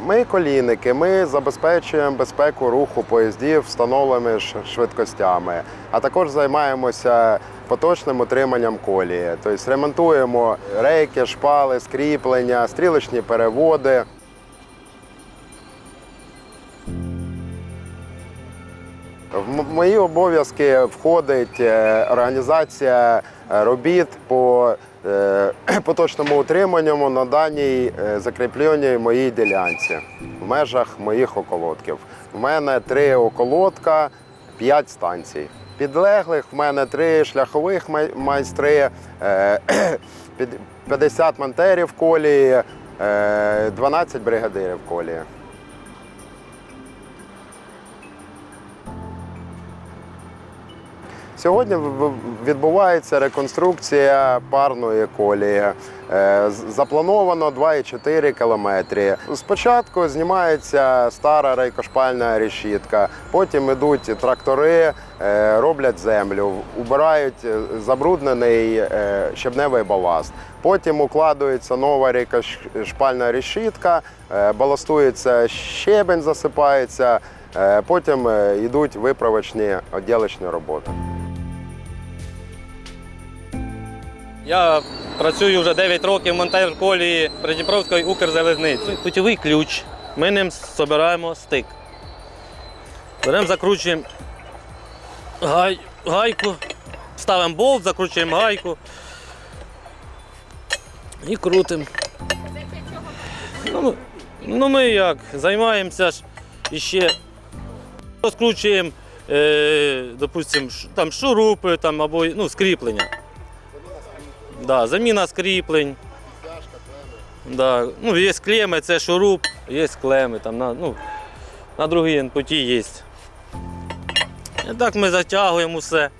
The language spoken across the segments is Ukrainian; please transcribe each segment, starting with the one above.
Ми колійники, ми забезпечуємо безпеку руху поїздів встановленими швидкостями, а також займаємося поточним утриманням колії. Тобто ремонтуємо рейки, шпали, скріплення, стрілочні переводи. В мої обов'язки входить е, організація е, робіт по е, поточному утриманню на даній е, закріпленій моїй ділянці в межах моїх околотків. У мене три околотка, п'ять станцій. Підлеглих в мене три шляхових майстри, е, 50 монтерів колії, е, 12 бригадирів колії. Сьогодні відбувається реконструкція парної колії. Е, Заплановано 2,4 кілометри. Спочатку знімається стара рейкошпальна решітка, потім йдуть трактори, е, роблять землю, убирають е, забруднений щебневий баласт. Потім укладується нова рейкошпальна решітка, баластується щебень, засипається. Потім йдуть виправочні відділочні роботи. Я працюю вже 9 років монтер колії Придніпровської Укрзалізниці. Путєвий ключ. Ми ним збираємо стик. Беремо, закручуємо гай, гайку, ставимо болт, закручуємо гайку і крутимо. Ну, ми- ну ми як, займаємося ж іще розкручуємо, е, допустим, там шурупи там, або ну, скріплення. Да, заміна скріплень. Да. Ну, є клеми, це шуруп, є клеми, там, на, ну, на другій путі є. І так ми затягуємо все.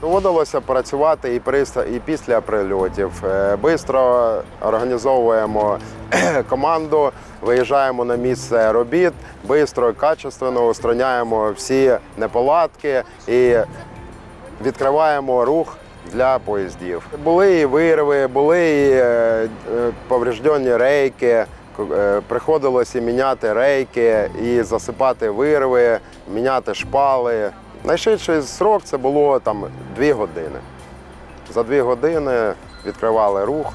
Доводилося працювати і, приста- і після прильотів. Е, Бистро організовуємо команду, виїжджаємо на місце робіт, бистро і качественно устраняємо всі неполадки і відкриваємо рух для поїздів. Були і вирви, були і е, е, повреждені рейки. Е, Приходилося міняти рейки і засипати вирви, міняти шпали. Найшвидший срок це було там дві години. За дві години відкривали рух.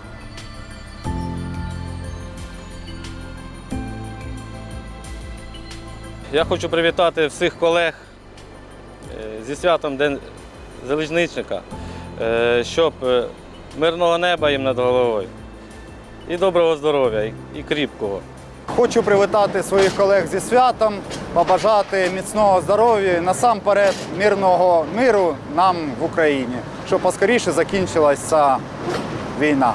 Я хочу привітати всіх колег е, зі святом День залізничника, е, щоб е, мирного неба їм над головою, і доброго здоров'я, і кріпкого. Хочу привітати своїх колег зі святом, побажати міцного здоров'я, насамперед мирного миру нам в Україні, щоб поскоріше закінчилася ця війна.